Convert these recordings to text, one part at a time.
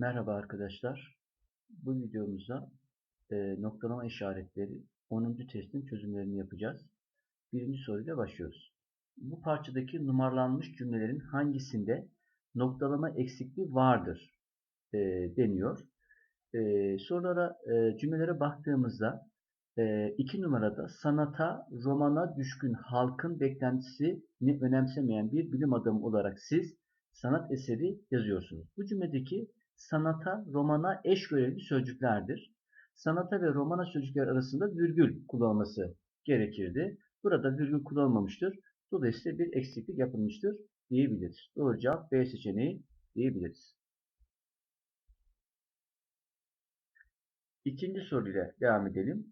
Merhaba arkadaşlar. Bu videomuzda e, noktalama işaretleri 10. testin çözümlerini yapacağız. Birinci soruyla başlıyoruz. Bu parçadaki numaralanmış cümlelerin hangisinde noktalama eksikliği vardır e, deniyor. E, sorulara, e, cümlelere baktığımızda e, iki numarada sanata, romana düşkün halkın beklentisini önemsemeyen bir bilim adamı olarak siz sanat eseri yazıyorsunuz. Bu cümledeki sanata, romana eş görevli sözcüklerdir. Sanata ve romana sözcükler arasında virgül kullanılması gerekirdi. Burada virgül kullanılmamıştır. Dolayısıyla bir eksiklik yapılmıştır diyebiliriz. Doğru cevap B seçeneği diyebiliriz. İkinci soruyla devam edelim.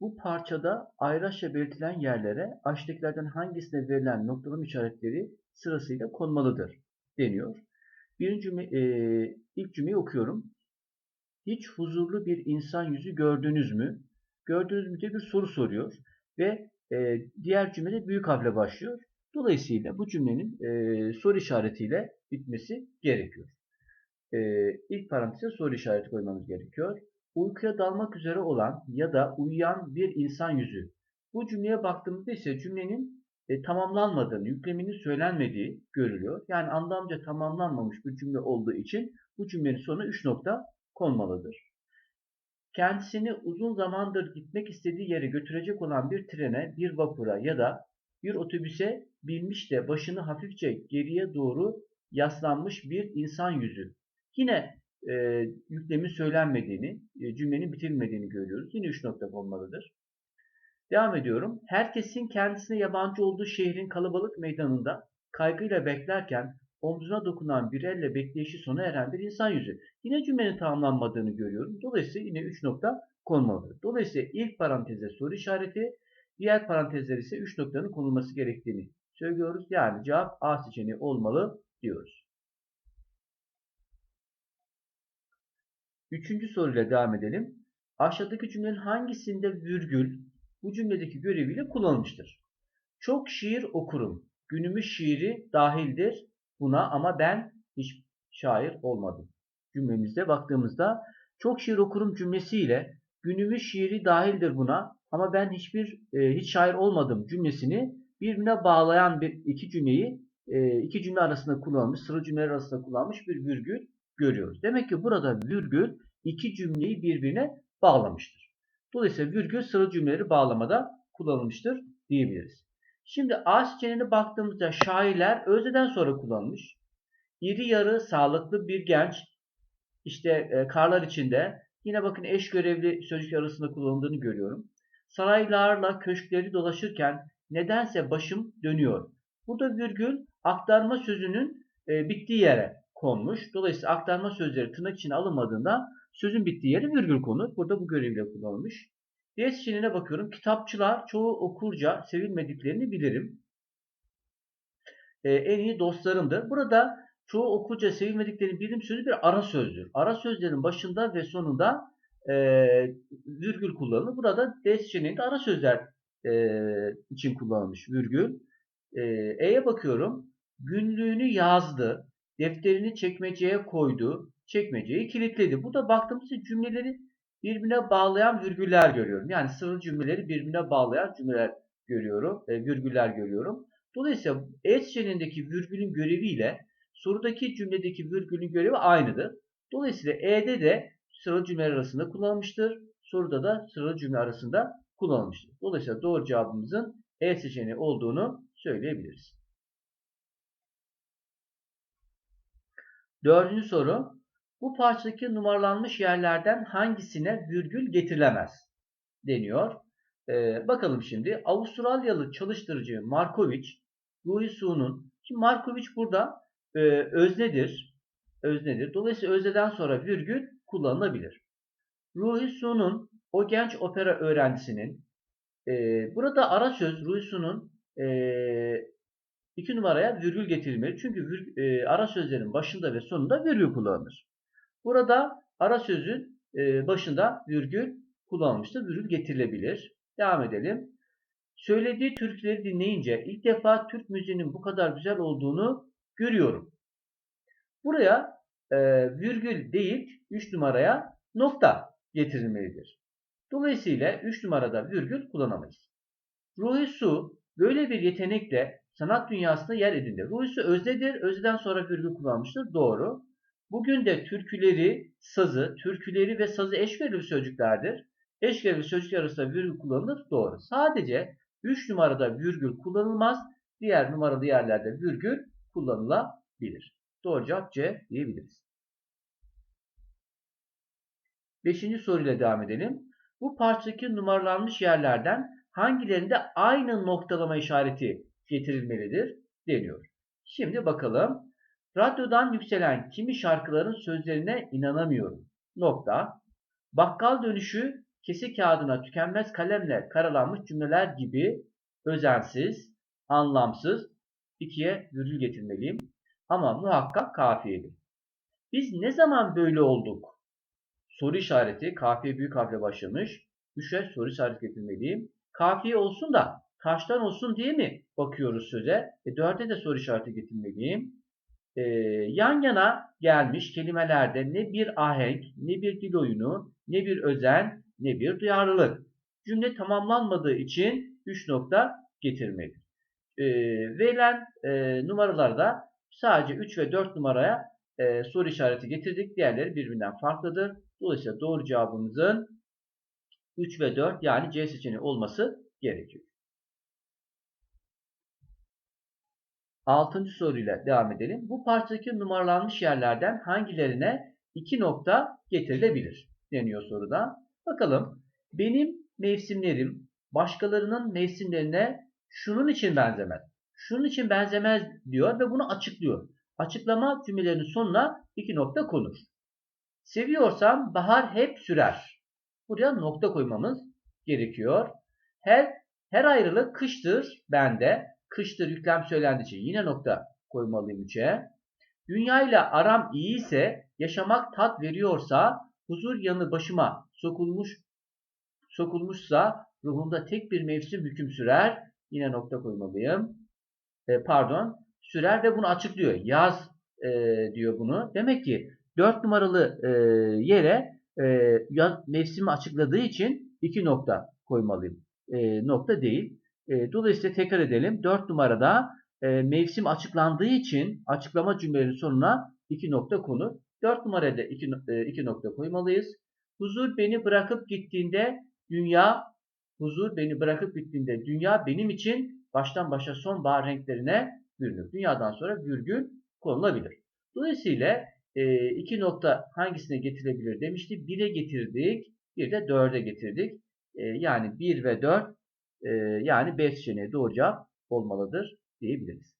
Bu parçada ayraçla belirtilen yerlere aşağıdakilerden hangisine verilen noktalama işaretleri sırasıyla konmalıdır deniyor. Birinci cümle, e, ilk cümleyi okuyorum. Hiç huzurlu bir insan yüzü gördünüz mü? Gördünüz mü diye bir soru soruyor. Ve e, diğer cümlede büyük harfle başlıyor. Dolayısıyla bu cümlenin e, soru işaretiyle bitmesi gerekiyor. E, ilk paranteze soru işareti koymamız gerekiyor. Uykuya dalmak üzere olan ya da uyuyan bir insan yüzü. Bu cümleye baktığımızda ise cümlenin e, tamamlanmadığını, yükleminin söylenmediği görülüyor. Yani anlamca tamamlanmamış bir cümle olduğu için bu cümlenin sonuna 3 nokta konmalıdır. Kendisini uzun zamandır gitmek istediği yere götürecek olan bir trene, bir vapura ya da bir otobüse binmiş de başını hafifçe geriye doğru yaslanmış bir insan yüzü. Yine e, yüklemin söylenmediğini, e, cümlenin bitirilmediğini görüyoruz. Yine 3 nokta konmalıdır. Devam ediyorum. Herkesin kendisine yabancı olduğu şehrin kalabalık meydanında kaygıyla beklerken omzuna dokunan bir elle bekleyişi sona eren bir insan yüzü. Yine cümlenin tamamlanmadığını görüyorum. Dolayısıyla yine 3 nokta konmalıdır. Dolayısıyla ilk paranteze soru işareti, diğer parantezler ise 3 noktanın konulması gerektiğini söylüyoruz. Yani cevap A seçeneği olmalı diyoruz. Üçüncü soruyla devam edelim. Aşağıdaki cümlenin hangisinde virgül bu cümledeki göreviyle kullanılmıştır? Çok şiir okurum. Günümüz şiiri dahildir buna ama ben hiç şair olmadım. Cümlemizde baktığımızda çok şiir okurum cümlesiyle günümüz şiiri dahildir buna ama ben hiçbir e, hiç şair olmadım cümlesini birbirine bağlayan bir iki cümleyi e, iki cümle arasında kullanılmış, sıra cümleler arasında kullanmış bir virgül görüyoruz. Demek ki burada virgül iki cümleyi birbirine bağlamıştır. Dolayısıyla virgül sıra cümleleri bağlamada kullanılmıştır diyebiliriz. Şimdi A seçeneğine baktığımızda şairler özneden sonra kullanılmış. İri yarı sağlıklı bir genç işte e, karlar içinde yine bakın eş görevli sözcük arasında kullanıldığını görüyorum. Saraylarla köşkleri dolaşırken nedense başım dönüyor. Burada virgül aktarma sözünün e, bittiği yere konmuş. Dolayısıyla aktarma sözleri tırnak içine alınmadığında sözün bittiği yere virgül konur. Burada bu görevle kullanılmış. Diğer seçeneğine bakıyorum. Kitapçılar çoğu okurca sevilmediklerini bilirim. Ee, en iyi dostlarımdır. Burada çoğu okurca sevilmediklerini bilirim sözü bir ara sözdür. Ara sözlerin başında ve sonunda e, virgül kullanılır. Burada D seçeneğinde ara sözler e, için kullanılmış virgül. E, E'ye bakıyorum. Günlüğünü yazdı. Defterini çekmeceye koydu. Çekmeceyi kilitledi. Burada baktığımızda cümleleri birbirine bağlayan virgüller görüyorum. Yani sıralı cümleleri birbirine bağlayan cümleler görüyorum, e, virgüller görüyorum. Dolayısıyla E seçeneğindeki virgülün göreviyle sorudaki cümledeki virgülün görevi aynıdır. Dolayısıyla E'de de sıralı cümleler arasında kullanılmıştır. Soruda da sıralı cümle arasında kullanılmıştır. Dolayısıyla doğru cevabımızın E seçeneği olduğunu söyleyebiliriz. Dördüncü soru. Bu parçadaki numaralanmış yerlerden hangisine virgül getirilemez deniyor. Ee, bakalım şimdi. Avustralyalı çalıştırıcı Markovic, Ruhi Su'nun, şimdi Markovic burada e, öznedir. Öznedir. Dolayısıyla özneden sonra virgül kullanılabilir. Ruhi Su'nun o genç opera öğrencisinin e, burada ara söz Ruhi Su'nun e, iki numaraya virgül getirilmeli. Çünkü vir, e, ara sözlerin başında ve sonunda virgül kullanılır. Burada ara sözün e, başında virgül kullanılmıştır. Virgül getirilebilir. Devam edelim. Söylediği türküleri dinleyince ilk defa Türk müziğinin bu kadar güzel olduğunu görüyorum. Buraya e, virgül değil 3 numaraya nokta getirilmelidir. Dolayısıyla 3 numarada virgül kullanamayız. Ruhi Su böyle bir yetenekle sanat dünyasında yer edindi. Ruhi Su özdedir. Özdeden sonra virgül kullanmıştır. Doğru. Bugün de türküleri, sazı, türküleri ve sazı eşverili sözcüklerdir. Eşverili sözcükler arasında virgül kullanılır. Doğru. Sadece 3 numarada virgül kullanılmaz. Diğer numaralı yerlerde virgül kullanılabilir. Doğru cevap C diyebiliriz. Beşinci soruyla devam edelim. Bu parçadaki numaralanmış yerlerden hangilerinde aynı noktalama işareti getirilmelidir deniyor. Şimdi bakalım. Radyodan yükselen kimi şarkıların sözlerine inanamıyorum. Nokta. Bakkal dönüşü kesi kağıdına tükenmez kalemle karalanmış cümleler gibi özensiz, anlamsız ikiye virgül getirmeliyim. Ama muhakkak kafiyeli. Biz ne zaman böyle olduk? Soru işareti kafiye büyük harfle başlamış. Üçe soru işareti getirmeliyim. Kafiye olsun da kaçtan olsun diye mi bakıyoruz söze? E, dörde de soru işareti getirmeliyim. E, yan yana gelmiş kelimelerde ne bir ahenk, ne bir dil oyunu, ne bir özen, ne bir duyarlılık. Cümle tamamlanmadığı için 3 nokta getirmeli. E, verilen e, numaralarda sadece 3 ve 4 numaraya e, soru işareti getirdik. Diğerleri birbirinden farklıdır. Dolayısıyla doğru cevabımızın 3 ve 4 yani C seçeneği olması gerekiyor. Altıncı soruyla devam edelim. Bu parçadaki numaralanmış yerlerden hangilerine 2 nokta getirilebilir deniyor soruda. Bakalım benim mevsimlerim başkalarının mevsimlerine şunun için benzemez. Şunun için benzemez diyor ve bunu açıklıyor. Açıklama cümlelerinin sonuna iki nokta konur. Seviyorsam bahar hep sürer. Buraya nokta koymamız gerekiyor. Her her ayrılık kıştır bende. Kıştır yüklem söylendiği için yine nokta koymalıyım 3'e. Dünya ile aram iyi ise yaşamak tat veriyorsa huzur yanı başıma sokulmuş sokulmuşsa ruhumda tek bir mevsim hüküm sürer. Yine nokta koymalıyım. E, pardon. Sürer ve bunu açıklıyor. Yaz e, diyor bunu. Demek ki 4 numaralı e, yere e, mevsimi açıkladığı için 2 nokta koymalıyım. E, nokta değil. E, dolayısıyla tekrar edelim. 4 numarada e, mevsim açıklandığı için açıklama cümlelerinin sonuna 2 nokta konu. 4 numarada 2 e, nokta koymalıyız. Huzur beni bırakıp gittiğinde dünya huzur beni bırakıp gittiğinde dünya benim için baştan başa sonbahar renklerine bürünür. Dünyadan sonra virgül konulabilir. Dolayısıyla e, iki nokta hangisine getirilebilir demişti. 1'e getirdik. Bir de 4'e getirdik. E, yani 1 ve 4 e, yani 5 seçeneği doğru cevap olmalıdır diyebiliriz.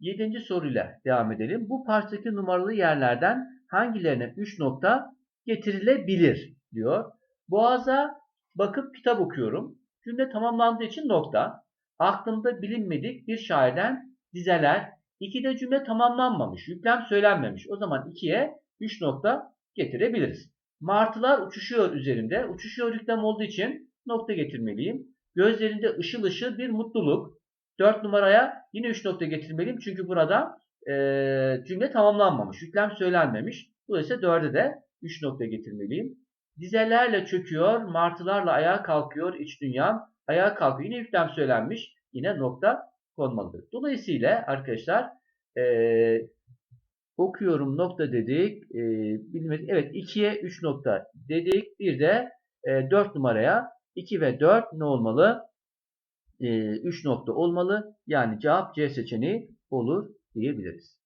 Yedinci soruyla devam edelim. Bu parçadaki numaralı yerlerden hangilerine 3 nokta getirilebilir diyor. Boğaza bakıp kitap okuyorum. Cümle tamamlandığı için nokta. Aklımda bilinmedik bir şairden dizeler. İkide cümle tamamlanmamış. Yüklem söylenmemiş. O zaman ikiye 3 nokta getirebiliriz. Martılar uçuşuyor üzerinde. Uçuşuyor yüklem olduğu için nokta getirmeliyim. Gözlerinde ışıl ışıl bir mutluluk. 4 numaraya yine 3 nokta getirmeliyim. Çünkü burada e, cümle tamamlanmamış. Yüklem söylenmemiş. Dolayısıyla 4'e de 3 nokta getirmeliyim. Dizelerle çöküyor, martılarla ayağa kalkıyor iç dünya. Ayağa kalkıyor. Yine yüklem söylenmiş. Yine nokta konmalıdır. Dolayısıyla arkadaşlar e, okuyorum nokta dedik. E, bilmedik. Evet 2'ye 3 nokta dedik. Bir de e, 4 numaraya 2 ve 4 ne olmalı? E, 3 nokta olmalı. Yani cevap C seçeneği olur diyebiliriz.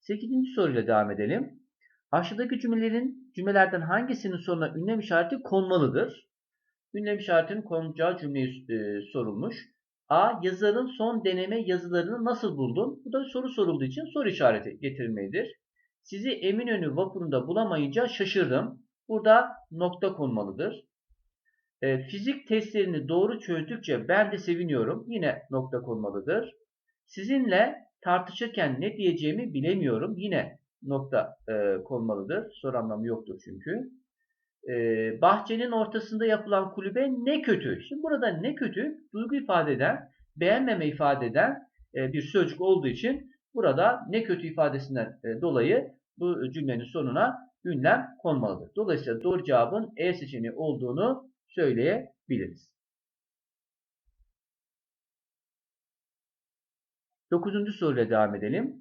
8. soruyla devam edelim. Aşağıdaki cümlelerin cümlelerden hangisinin sonuna ünlem işareti konmalıdır? Ünlem işaretinin konacağı cümleyi e, sorulmuş. A. Yazarın son deneme yazılarını nasıl buldun? Bu da soru sorulduğu için soru işareti getirilmelidir. Sizi Eminönü vapurunda bulamayınca şaşırdım. Burada nokta konmalıdır. E, fizik testlerini doğru çözdükçe ben de seviniyorum. Yine nokta konmalıdır. Sizinle tartışırken ne diyeceğimi bilemiyorum. Yine nokta e, konmalıdır. Soru anlamı yoktur çünkü. E, bahçenin ortasında yapılan kulübe ne kötü. Şimdi burada ne kötü duygu ifade eden, beğenmeme ifade eden e, bir sözcük olduğu için burada ne kötü ifadesinden e, dolayı bu cümlenin sonuna ünlem konmalıdır. Dolayısıyla doğru cevabın E seçeneği olduğunu söyleyebiliriz. Dokuzuncu soruyla devam edelim.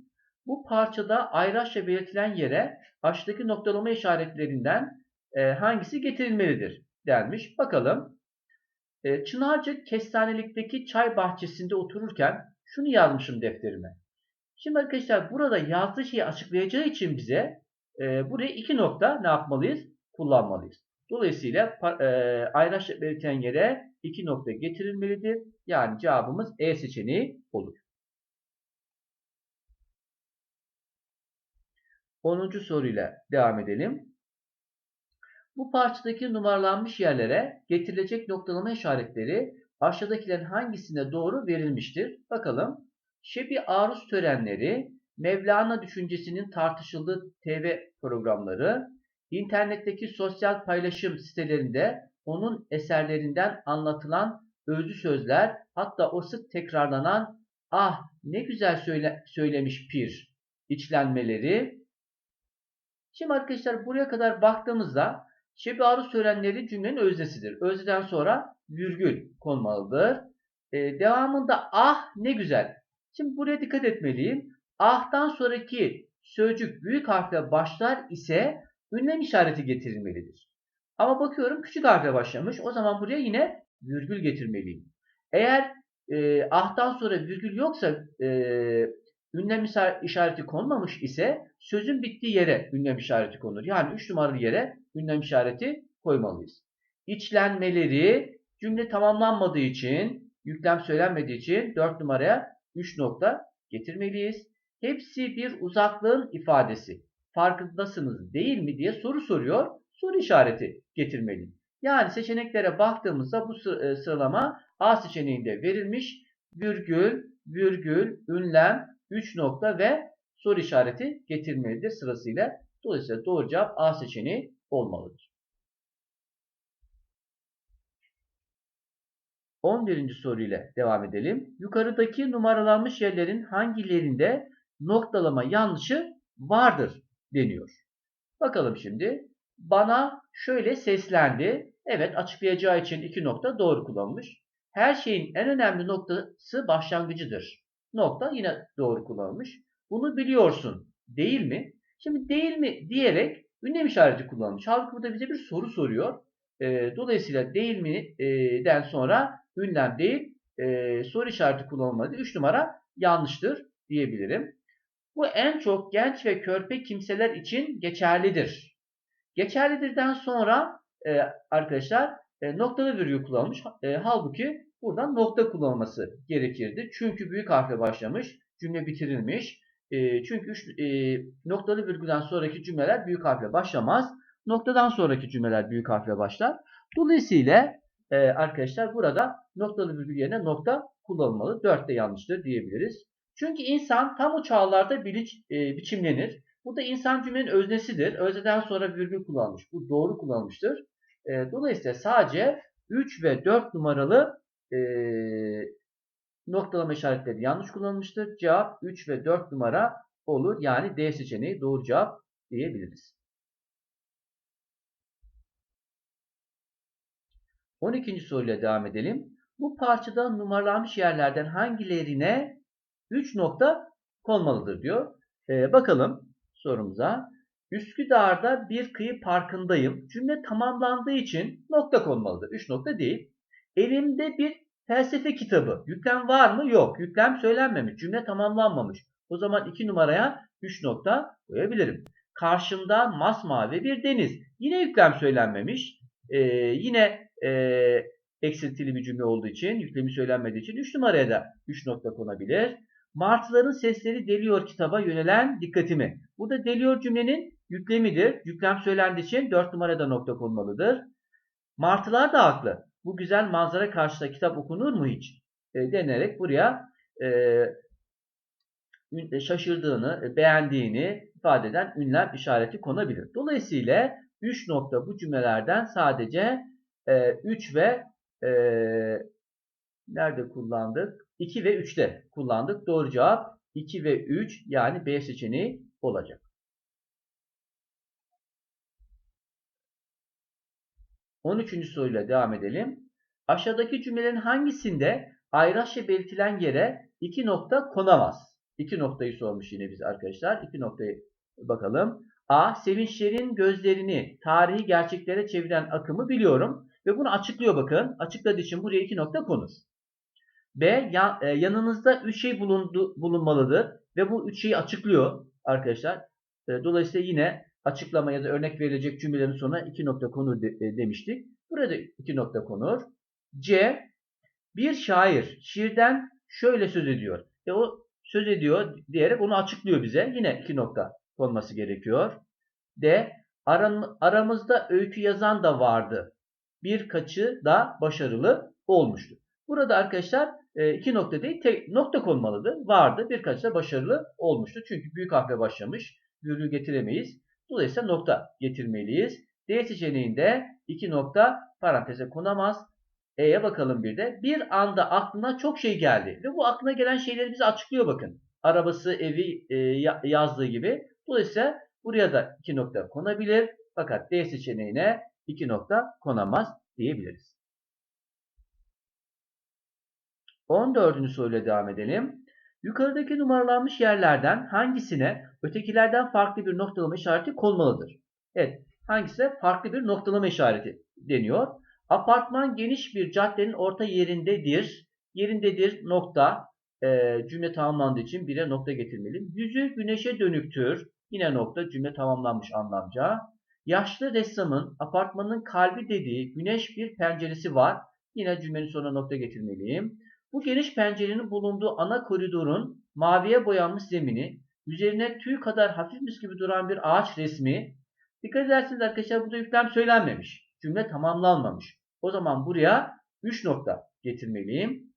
Bu parçada ayraçla belirtilen yere aşağıdaki noktalama işaretlerinden e, hangisi getirilmelidir denmiş. Bakalım. E, Çınarcık kestanelikteki çay bahçesinde otururken şunu yazmışım defterime. Şimdi arkadaşlar burada yazdığı şeyi açıklayacağı için bize e, buraya iki nokta ne yapmalıyız? Kullanmalıyız. Dolayısıyla e, ayraçla belirtilen yere iki nokta getirilmelidir. Yani cevabımız E seçeneği olur. 10. soruyla devam edelim. Bu parçadaki numaralanmış yerlere getirilecek noktalama işaretleri aşağıdakilerin hangisine doğru verilmiştir? Bakalım. Şebi aruz törenleri, Mevlana düşüncesinin tartışıldığı TV programları, internetteki sosyal paylaşım sitelerinde onun eserlerinden anlatılan özlü sözler, hatta o sık tekrarlanan ah ne güzel söyle, söylemiş pir içlenmeleri. Şimdi arkadaşlar buraya kadar baktığımızda Şebi aruz törenleri cümlenin öznesidir. Özneden sonra virgül konmalıdır. Ee, devamında ah ne güzel. Şimdi buraya dikkat etmeliyim. Ah'tan sonraki sözcük büyük harfle başlar ise ünlem işareti getirilmelidir. Ama bakıyorum küçük harfle başlamış. O zaman buraya yine virgül getirmeliyim. Eğer e, ah'tan sonra virgül yoksa e, ünlem işareti konmamış ise sözün bittiği yere ünlem işareti konur. Yani 3 numaralı yere ünlem işareti koymalıyız. İçlenmeleri cümle tamamlanmadığı için, yüklem söylenmediği için 4 numaraya 3 nokta getirmeliyiz. Hepsi bir uzaklığın ifadesi. Farkındasınız değil mi diye soru soruyor. Soru işareti getirmeliyim. Yani seçeneklere baktığımızda bu sıralama A seçeneğinde verilmiş. Virgül, virgül, ünlem, 3 nokta ve soru işareti getirmelidir sırasıyla. Dolayısıyla doğru cevap A seçeneği olmalıdır. 11. soruyla devam edelim. Yukarıdaki numaralanmış yerlerin hangilerinde noktalama yanlışı vardır deniyor. Bakalım şimdi. Bana şöyle seslendi. Evet açıklayacağı için iki nokta doğru kullanmış. Her şeyin en önemli noktası başlangıcıdır. Nokta yine doğru kullanılmış. Bunu biliyorsun değil mi? Şimdi değil mi diyerek ünlem işareti kullanmış. Halbuki burada bize bir soru soruyor. E, dolayısıyla değil mi e, den sonra ünlem değil e, soru işareti kullanılmadı. 3 numara yanlıştır diyebilirim. Bu en çok genç ve körpe kimseler için geçerlidir. Geçerlidirden sonra e, arkadaşlar e, noktalı virgül kullanılmış. E, halbuki buradan nokta kullanılması gerekirdi. Çünkü büyük harfle başlamış. Cümle bitirilmiş. E, çünkü üç, e, noktalı virgülden sonraki cümleler büyük harfle başlamaz. Noktadan sonraki cümleler büyük harfle başlar. Dolayısıyla e, arkadaşlar burada noktalı virgül yerine nokta kullanılmalı. 4 de yanlıştır diyebiliriz. Çünkü insan tam o çağlarda bilinç, e, biçimlenir. Bu da insan cümlenin öznesidir. Özneden sonra virgül kullanmış. Bu doğru kullanmıştır. E, dolayısıyla sadece 3 ve 4 numaralı e, noktalama işaretleri yanlış kullanılmıştır. Cevap 3 ve 4 numara olur. Yani D seçeneği doğru cevap diyebiliriz. 12. soruyla devam edelim. Bu parçada numaralanmış yerlerden hangilerine 3 nokta konmalıdır diyor. Ee, bakalım sorumuza. Üsküdar'da bir kıyı parkındayım. Cümle tamamlandığı için nokta konmalıdır. 3 nokta değil. Elimde bir felsefe kitabı. Yüklem var mı? Yok. Yüklem söylenmemiş. Cümle tamamlanmamış. O zaman 2 numaraya 3 nokta koyabilirim. Karşımda masmavi bir deniz. Yine yüklem söylenmemiş. Ee, yine e, eksiltili bir cümle olduğu için, yüklemi söylenmediği için 3 numaraya da 3 nokta konabilir. Martıların sesleri deliyor kitaba yönelen dikkatimi. Burada deliyor cümlenin yüklemidir. Yüklem söylendiği için 4 numarada nokta konmalıdır. Martılar da haklı. Bu güzel manzara karşısında kitap okunur mu hiç? E, denerek buraya e, şaşırdığını, beğendiğini ifade eden ünlem işareti konabilir. Dolayısıyla 3 nokta bu cümlelerden sadece 3 ve e, nerede kullandık? 2 ve 3'te kullandık. Doğru cevap 2 ve 3 yani B seçeneği olacak. 13. soruyla devam edelim. Aşağıdaki cümlelerin hangisinde ayraçla belirtilen yere iki nokta konamaz? İki noktayı sormuş yine biz arkadaşlar. İki noktayı bakalım. A. Sevinçlerin gözlerini tarihi gerçeklere çeviren akımı biliyorum. Ve bunu açıklıyor bakın. Açıkladığı için buraya iki nokta konur. B. E, yanınızda üç şey bulundu, bulunmalıdır. Ve bu üç şeyi açıklıyor arkadaşlar. E, dolayısıyla yine açıklama ya da örnek verilecek cümlelerin sonuna iki nokta konur de, e, demiştik. Burada iki nokta konur. C. Bir şair şiirden şöyle söz ediyor. E o söz ediyor diyerek onu açıklıyor bize. Yine iki nokta konması gerekiyor. D. Aram, aramızda öykü yazan da vardı. Birkaçı da başarılı olmuştu. Burada arkadaşlar e, iki nokta değil tek nokta konmalıdır. Vardı birkaçı da başarılı olmuştu. Çünkü büyük harfle başlamış. Virgül getiremeyiz. Dolayısıyla nokta getirmeliyiz. D seçeneğinde iki nokta paranteze konamaz. E'ye bakalım bir de. Bir anda aklına çok şey geldi. Ve bu aklına gelen şeyleri bize açıklıyor bakın. Arabası, evi e, yazdığı gibi. Dolayısıyla buraya da iki nokta konabilir. Fakat D seçeneğine iki nokta konamaz diyebiliriz. 14. soruyla devam edelim. Yukarıdaki numaralanmış yerlerden hangisine ötekilerden farklı bir noktalama işareti konmalıdır? Evet, hangisine farklı bir noktalama işareti deniyor? Apartman geniş bir caddenin orta yerindedir. Yerindedir nokta. E, cümle tamamlandığı için bire nokta getirmeliyim. Yüzü güneşe dönüktür. Yine nokta cümle tamamlanmış anlamca. Yaşlı ressamın apartmanın kalbi dediği güneş bir penceresi var. Yine cümlenin sonuna nokta getirmeliyim. Bu geniş pencerenin bulunduğu ana koridorun maviye boyanmış zemini, üzerine tüy kadar hafifmiş gibi duran bir ağaç resmi. Dikkat ederseniz arkadaşlar burada yüklem söylenmemiş. Cümle tamamlanmamış. O zaman buraya 3 nokta getirmeliyim.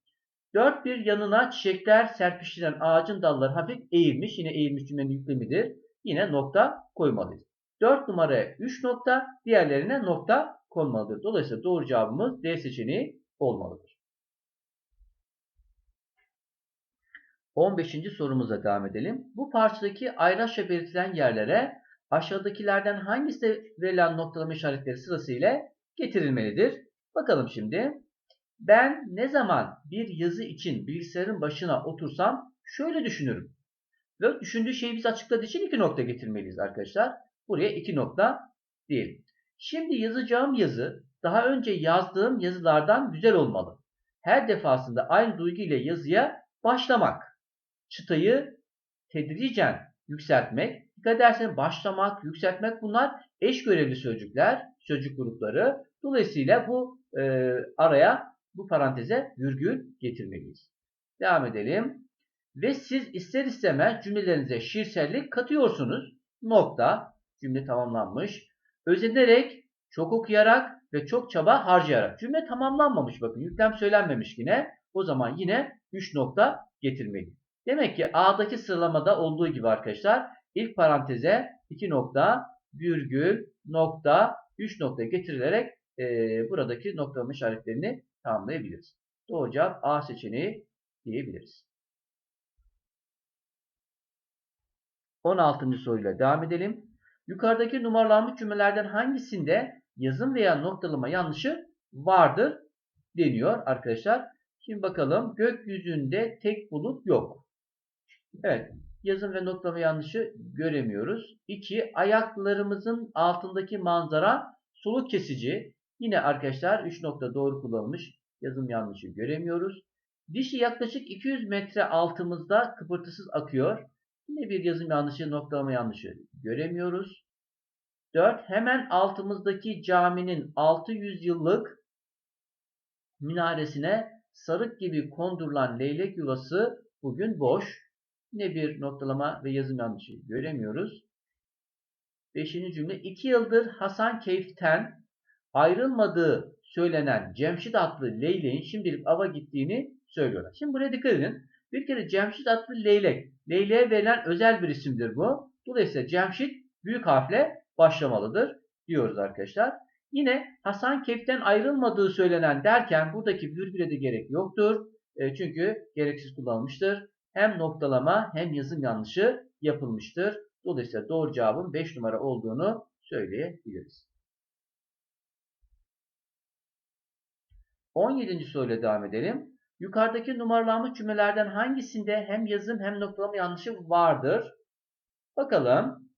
Dört bir yanına çiçekler serpiştiren ağacın dalları hafif eğilmiş. Yine eğilmiş cümlenin yüklemidir. Yine nokta koymalıyız. 4 numaraya 3 nokta, diğerlerine nokta konmalıdır. Dolayısıyla doğru cevabımız D seçeneği olmalıdır. 15. sorumuza devam edelim. Bu parçadaki ayraçla belirtilen yerlere aşağıdakilerden hangisi verilen noktalama işaretleri sırasıyla getirilmelidir? Bakalım şimdi. Ben ne zaman bir yazı için bilgisayarın başına otursam şöyle düşünürüm. Ve düşündüğü şeyi biz açıkladığı için iki nokta getirmeliyiz arkadaşlar. Buraya iki nokta diyelim. Şimdi yazacağım yazı daha önce yazdığım yazılardan güzel olmalı. Her defasında aynı duygu ile yazıya başlamak. Çıtayı tedricen yükseltmek. Dikkat ederseniz başlamak, yükseltmek bunlar eş görevli sözcükler, sözcük grupları. Dolayısıyla bu e, araya, bu paranteze virgül getirmeliyiz. Devam edelim. Ve siz ister istemez cümlelerinize şiirsellik katıyorsunuz. Nokta. Cümle tamamlanmış. Özenerek, çok okuyarak ve çok çaba harcayarak. Cümle tamamlanmamış bakın. Yüklem söylenmemiş yine. O zaman yine 3 nokta getirmeli. Demek ki A'daki sıralamada olduğu gibi arkadaşlar ilk paranteze 2 nokta, virgül, nokta, 3 nokta getirilerek e, buradaki noktalama işaretlerini tamamlayabiliriz. Doğru cevap A seçeneği diyebiliriz. 16. soruyla devam edelim. Yukarıdaki numaralanmış cümlelerden hangisinde yazım veya noktalama yanlışı vardır deniyor arkadaşlar. Şimdi bakalım gökyüzünde tek bulut yok. Evet yazım ve noktalama yanlışı göremiyoruz. 2. Ayaklarımızın altındaki manzara soluk kesici. Yine arkadaşlar 3 nokta doğru kullanılmış. Yazım yanlışı göremiyoruz. Dişi yaklaşık 200 metre altımızda kıpırtısız akıyor. Yine bir yazım yanlışı, noktalama yanlışı göremiyoruz. 4. Hemen altımızdaki caminin 600 yıllık minaresine sarık gibi kondurulan leylek yuvası bugün boş. Yine bir noktalama ve yazım yanlışı göremiyoruz. Beşinci cümle. 2 yıldır Hasan Keyf'ten ayrılmadığı söylenen Cemşit adlı leyleğin şimdilik ava gittiğini söylüyorlar. Şimdi buraya dikkat edin. Bir kere Cemşit adlı leylek. Leyleğe verilen özel bir isimdir bu. Dolayısıyla Cemşit büyük harfle başlamalıdır diyoruz arkadaşlar. Yine Hasan Kef'ten ayrılmadığı söylenen derken buradaki virgüle de gerek yoktur. E, çünkü gereksiz kullanılmıştır. Hem noktalama hem yazım yanlışı yapılmıştır. Dolayısıyla doğru cevabın 5 numara olduğunu söyleyebiliriz. 17. soruyla devam edelim. Yukarıdaki numaralanmış cümlelerden hangisinde hem yazım hem noktalama yanlışı vardır? Bakalım.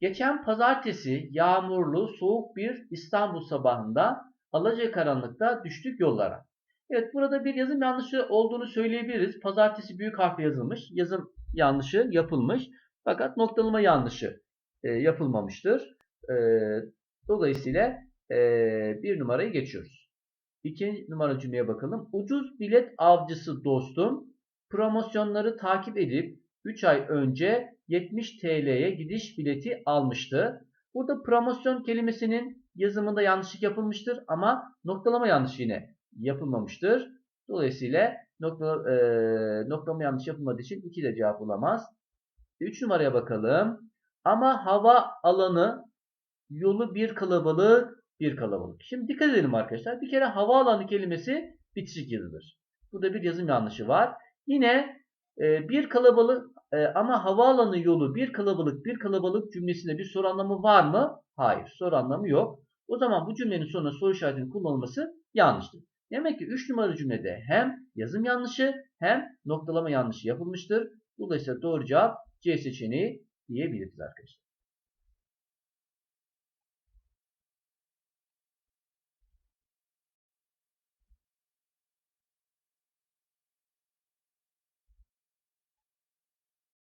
Geçen pazartesi yağmurlu, soğuk bir İstanbul sabahında alacakaranlıkta düştük yollara. Evet burada bir yazım yanlışı olduğunu söyleyebiliriz. Pazartesi büyük harfle yazılmış. Yazım yanlışı yapılmış. Fakat noktalama yanlışı e, yapılmamıştır. E, dolayısıyla e, bir numarayı geçiyoruz. İkinci numara cümleye bakalım. Ucuz bilet avcısı dostum promosyonları takip edip 3 ay önce 70 TL'ye gidiş bileti almıştı. Burada promosyon kelimesinin yazımında yanlışlık yapılmıştır ama noktalama yanlışı yine yapılmamıştır. Dolayısıyla nokta, e, noktalama yanlış yapılmadığı için 2 de cevap olamaz. 3 numaraya bakalım. Ama hava alanı yolu bir kalabalık bir kalabalık. Şimdi dikkat edelim arkadaşlar. Bir kere havaalanı kelimesi bitişik yazılır. Burada bir yazım yanlışı var. Yine e, bir kalabalık e, ama havaalanı yolu bir kalabalık bir kalabalık cümlesinde bir soru anlamı var mı? Hayır. Soru anlamı yok. O zaman bu cümlenin sonuna soru işaretinin kullanılması yanlıştır. Demek ki 3 numaralı cümlede hem yazım yanlışı hem noktalama yanlışı yapılmıştır. Dolayısıyla doğru cevap C seçeneği diyebiliriz arkadaşlar.